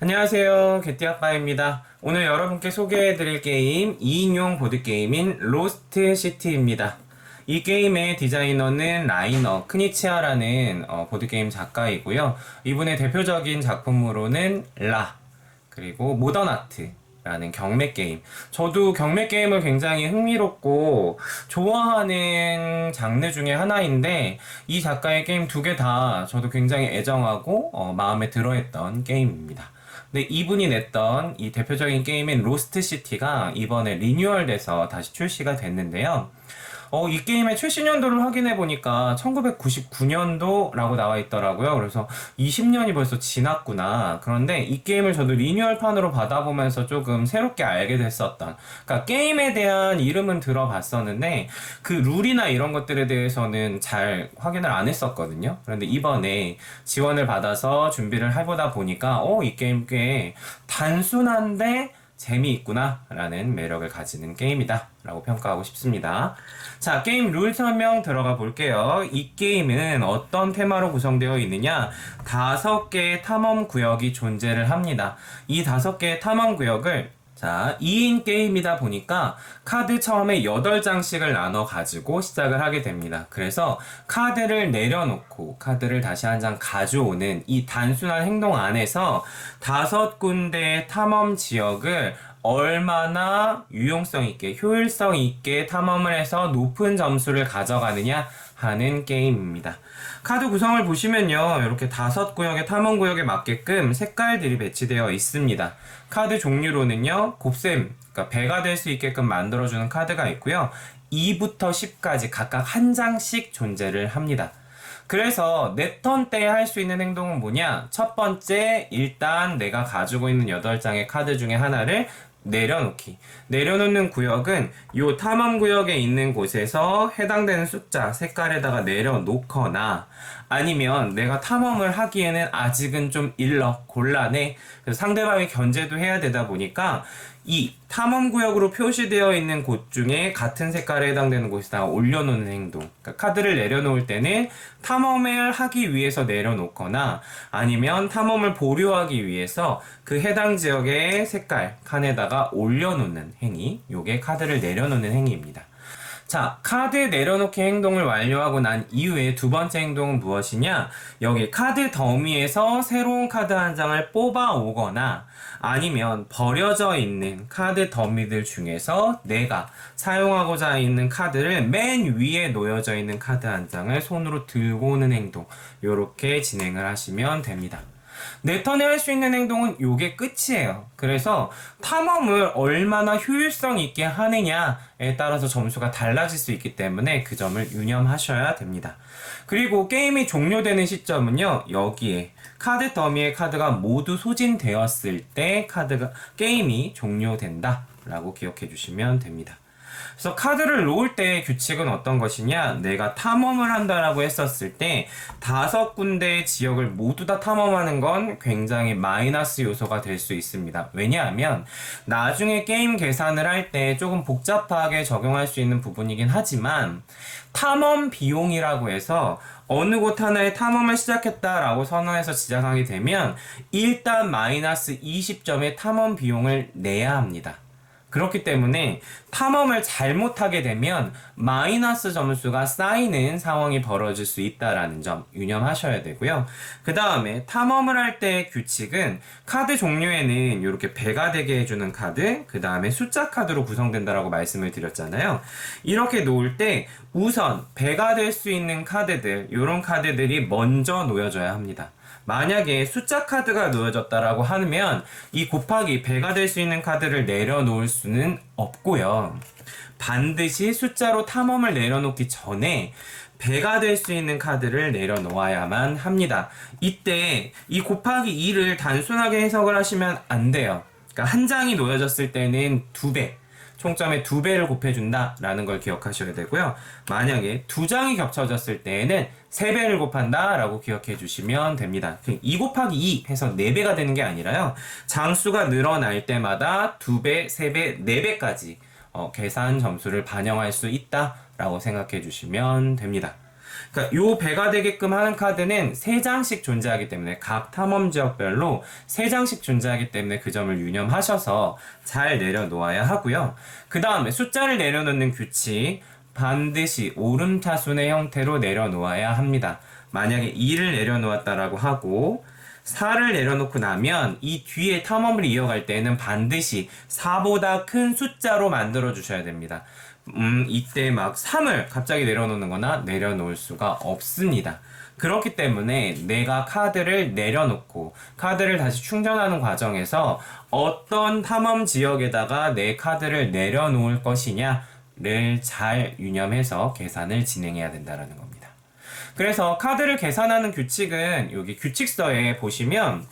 안녕하세요. 개띠아빠입니다. 오늘 여러분께 소개해드릴 게임 2인용 보드게임인 로스트 시티입니다. 이 게임의 디자이너는 라이너 크니치아라는 어, 보드게임 작가이고요. 이분의 대표적인 작품으로는 라, 그리고 모던 아트, 라는 경매 게임. 저도 경매 게임을 굉장히 흥미롭고 좋아하는 장르 중에 하나인데 이 작가의 게임 두 개 다 저도 굉장히 애정하고 어, 마음에 들어했던 게임입니다. 근데 이분이 냈던 이 대표적인 게임인 로스트 시티가 이번에 리뉴얼돼서 다시 출시가 됐는데요. 어, 이 게임의 출시 년도를 확인해 보니까 1999년도라고 나와 있더라고요. 그래서 20년이 벌써 지났구나. 그런데 이 게임을 저도 리뉴얼판으로 받아보면서 조금 새롭게 알게 됐었던. 그러니까 게임에 대한 이름은 들어봤었는데 그 룰이나 이런 것들에 대해서는 잘 확인을 안 했었거든요. 그런데 이번에 지원을 받아서 준비를 해보다 보니까 어, 이 게임 꽤 단순한데 재미있구나 라는 매력을 가지는 게임이다 라고 평가하고 싶습니다. 자, 게임 룰 설명 들어가 볼게요. 이 게임은 어떤 테마로 구성되어 있느냐? 다섯 개의 탐험 구역이 존재를 합니다. 이 다섯 개의 탐험 구역을 자, 2인 게임이다 보니까 카드 처음에 8장씩을 나눠 가지고 시작을 하게 됩니다. 그래서 카드를 내려놓고 카드를 다시 한 장 가져오는 이 단순한 행동 안에서 다섯 군데의 탐험 지역을 얼마나 유용성 있게, 효율성 있게 탐험을 해서 높은 점수를 가져가느냐 하는 게임입니다. 카드 구성을 보시면요. 이렇게 다섯 구역의 탐험 구역에 맞게끔 색깔들이 배치되어 있습니다. 카드 종류로는요. 곱셈, 그러니까 배가 될 수 있게끔 만들어주는 카드가 있고요. 2부터 10까지 각각 한 장씩 존재를 합니다. 그래서 내 턴 때 할 수 있는 행동은 뭐냐? 첫 번째, 일단 내가 가지고 있는 8장의 카드 중에 하나를 내려놓기. 내려놓는 구역은 요 탐험 구역에 있는 곳에서 해당되는 숫자 색깔에다가 내려놓거나 아니면 내가 탐험을 하기에는 아직은 좀 일러 곤란해. 그래서 상대방이 견제도 해야 되다 보니까 이 탐험 구역으로 표시되어 있는 곳 중에 같은 색깔에 해당되는 곳에다가 올려놓는 행동. 그러니까 카드를 내려놓을 때는 탐험을 하기 위해서 내려놓거나 아니면 탐험을 보류하기 위해서 그 해당 지역의 색깔 칸에다가 올려놓는 행위. 요게 카드를 내려놓는 행위입니다. 자, 카드 내려놓기 행동을 완료하고 난 이후에 두 번째 행동은 무엇이냐? 여기 카드 더미에서 새로운 카드 한 장을 뽑아 오거나 아니면 버려져 있는 카드 더미들 중에서 내가 사용하고자 있는 카드를 맨 위에 놓여져 있는 카드 한 장을 손으로 들고 오는 행동. 요렇게 진행을 하시면 됩니다. 내 턴에 할 수 있는 행동은 요게 끝이에요. 그래서 탐험을 얼마나 효율성 있게 하느냐에 따라서 점수가 달라질 수 있기 때문에 그 점을 유념하셔야 됩니다. 그리고 게임이 종료되는 시점은요, 여기에 카드 더미의 카드가 모두 소진되었을 때 카드가, 게임이 종료된다. 라고 기억해 주시면 됩니다. 그래서 카드를 놓을 때 규칙은 어떤 것이냐? 내가 탐험을 한다라고 했었을 때 다섯 군데의 지역을 모두 다 탐험하는 건 굉장히 마이너스 요소가 될 수 있습니다. 왜냐하면 나중에 게임 계산을 할 때 조금 복잡하게 적용할 수 있는 부분이긴 하지만 탐험 비용이라고 해서 어느 곳 하나에 탐험을 시작했다라고 선언해서 시작하게 되면 일단 마이너스 20점의 탐험 비용을 내야 합니다. 그렇기 때문에 탐험을 잘못하게 되면 마이너스 점수가 쌓이는 상황이 벌어질 수 있다라는 점 유념하셔야 되고요. 그 다음에 탐험을 할때 규칙은 카드 종류에는 이렇게 배가 되게 해주는 카드, 그 다음에 숫자 카드로 구성된다라고 말씀을 드렸잖아요. 이렇게 놓을 때 우선 배가 될 수 있는 카드들, 이런 카드들이 먼저 놓여져야 합니다. 만약에 숫자 카드가 놓여졌다라고 하면 이 곱하기 배가 될 수 있는 카드를 내려놓을 수는 없고요. 반드시 숫자로 탐험을 내려놓기 전에 배가 될 수 있는 카드를 내려놓아야만 합니다. 이때 이 곱하기 2를 단순하게 해석을 하시면 안 돼요. 그러니까 한 장이 놓여졌을 때는 두 배, 총점의 두 배를 곱해준다라는 걸 기억하셔야 되고요. 만약에 두 장이 겹쳐졌을 때에는 세 배를 곱한다라고 기억해 주시면 됩니다. 2 곱하기 2 해서 4배가 되는 게 아니라요. 장수가 늘어날 때마다 두 배, 세 배, 네 배까지 어, 계산 점수를 반영할 수 있다라고 생각해 주시면 됩니다. 그러니까 요 배가 되게끔 하는 카드는 3장씩 존재하기 때문에 각 탐험 지역별로 3장씩 존재하기 때문에 그 점을 유념하셔서 잘 내려놓아야 하고요. 그 다음에 숫자를 내려놓는 규칙 반드시 오름차순의 형태로 내려놓아야 합니다. 만약에 2를 내려놓았다라고 하고 4를 내려놓고 나면 이 뒤에 탐험을 이어갈 때는 반드시 4보다 큰 숫자로 만들어 주셔야 됩니다. 음, 이때 막 3을 갑자기 내려놓는 거나 내려놓을 수가 없습니다. 그렇기 때문에 내가 카드를 내려놓고 카드를 다시 충전하는 과정에서 어떤 탐험 지역에다가 내 카드를 내려놓을 것이냐를 잘 유념해서 계산을 진행해야 된다는 겁니다. 그래서 카드를 계산하는 규칙은 여기 규칙서에 보시면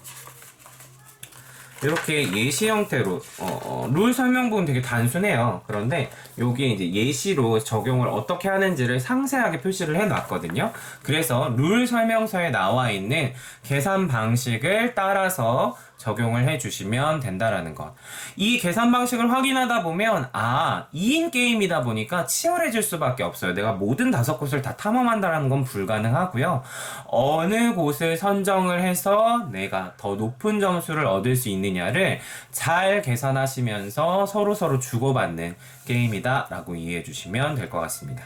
이렇게 예시 형태로 어, 어, 룰 설명부는 되게 단순해요. 그런데 여기에 이제 예시로 적용을 어떻게 하는지를 상세하게 표시를 해놨거든요. 그래서 룰 설명서에 나와 있는 계산 방식을 따라서 적용을 해주시면 된다라는 것. 이 계산 방식을 확인하다 보면 아 2인 게임이다 보니까 치열해질 수밖에 없어요. 내가 모든 다섯 곳을 다 탐험한다라는 건 불가능하고요. 어느 곳을 선정을 해서 내가 더 높은 점수를 얻을 수 있느냐를 잘 계산하시면서 서로 서로 주고받는 게임이다라고 이해해 주시면 될 것 같습니다.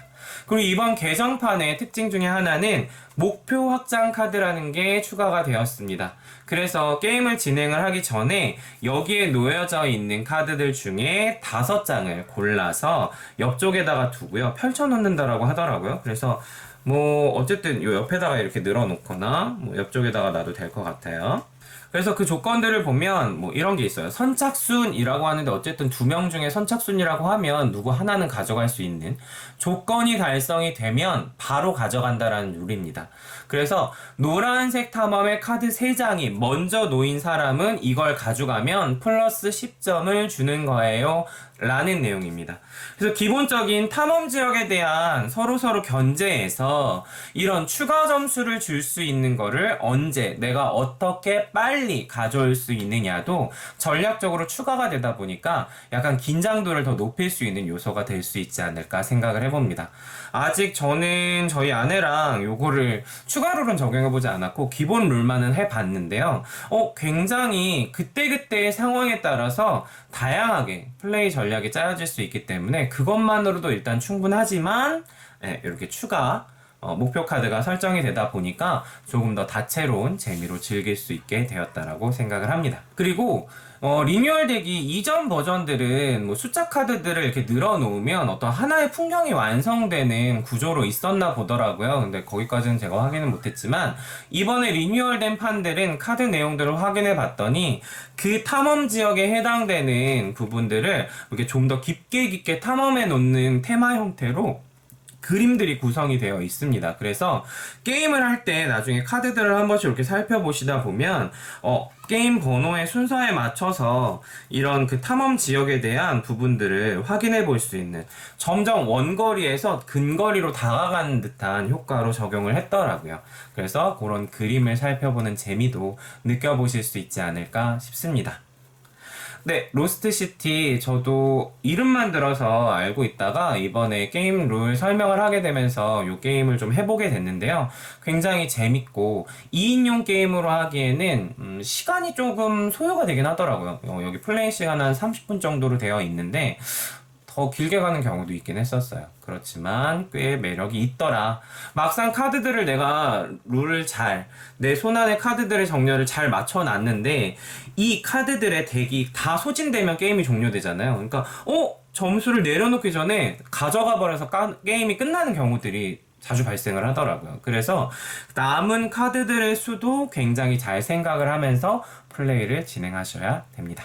그리고 이번 개정판의 특징 중에 하나는 목표 확장 카드라는 게 추가가 되었습니다. 그래서 게임을 진행을 하기 전에 여기에 놓여져 있는 카드들 중에 다섯 장을 골라서 옆쪽에다가 두고요. 펼쳐 놓는다라고 하더라고요. 그래서 뭐 어쨌든 요 옆에다가 이렇게 늘어놓거나 뭐 옆쪽에다가 놔도 될 것 같아요. 그래서 그 조건들을 보면 뭐 이런 게 있어요. 선착순이라고 하는데 어쨌든 두 명 중에 선착순이라고 하면 누구 하나는 가져갈 수 있는 조건이 달성이 되면 바로 가져간다라는 룰입니다. 그래서 노란색 탐험의 카드 3장이 먼저 놓인 사람은 이걸 가져가면 플러스 10점을 주는 거예요. 라는 내용입니다. 그래서 기본적인 탐험 지역에 대한 서로서로 견제에서 이런 추가 점수를 줄 수 있는 거를 언제 내가 어떻게 빨리 가져올 수 있느냐도 전략적으로 추가가 되다 보니까 약간 긴장도를 더 높일 수 있는 요소가 될 수 있지 않을까 생각을 해봅니다. 아직 저는 저희 아내랑 요거를 추가 룰은 적용해보지 않았고 기본 룰만은 해봤는데요. 어, 굉장히 그때그때의 상황에 따라서 다양하게 플레이 전략 이 짜여질 수 있기 때문에 그것만으로도 일단 충분하지만 네, 이렇게 추가 어, 목표 카드가 설정이 되다 보니까 조금 더 다채로운 재미로 즐길 수 있게 되었다라고 생각을 합니다. 그리고 어, 리뉴얼 되기 이전 버전들은 뭐 숫자 카드들을 이렇게 늘어놓으면 어떤 하나의 풍경이 완성되는 구조로 있었나 보더라고요. 근데 거기까지는 제가 확인은 못했지만 이번에 리뉴얼된 판들은 카드 내용들을 확인해 봤더니 그 탐험 지역에 해당되는 부분들을 이렇게 좀 더 깊게 깊게 탐험해 놓는 테마 형태로 그림들이 구성이 되어 있습니다. 그래서 게임을 할 때 나중에 카드들을 한 번씩 이렇게 살펴보시다 보면 어, 게임 번호의 순서에 맞춰서 이런 그 탐험 지역에 대한 부분들을 확인해 볼 수 있는 점점 원거리에서 근거리로 다가가는 듯한 효과로 적용을 했더라고요. 그래서 그런 그림을 살펴보는 재미도 느껴보실 수 있지 않을까 싶습니다. 네, 로스트시티 저도 이름만 들어서 알고 있다가 이번에 게임 룰 설명을 하게 되면서 이 게임을 좀 해보게 됐는데요. 굉장히 재밌고 2인용 게임으로 하기에는 음, 시간이 조금 소요가 되긴 하더라고요. 어, 여기 플레이 시간 한 30분 정도로 되어 있는데 더 길게 가는 경우도 있긴 했었어요. 그렇지만 꽤 매력이 있더라. 막상 카드들을 내가 룰을 잘, 내 손안에 카드들의 정렬을 잘 맞춰놨는데, 이 카드들의 덱이 다 소진되면 게임이 종료되잖아요. 그러니까, 어? 점수를 내려놓기 전에 가져가 버려서 까, 게임이 끝나는 경우들이 자주 발생을 하더라고요. 그래서 남은 카드들의 수도 굉장히 잘 생각을 하면서 플레이를 진행하셔야 됩니다.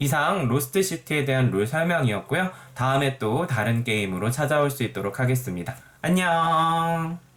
이상 로스트 시티에 대한 룰 설명이었고요. 다음에 또 다른 게임으로 찾아올 수 있도록 하겠습니다. 안녕!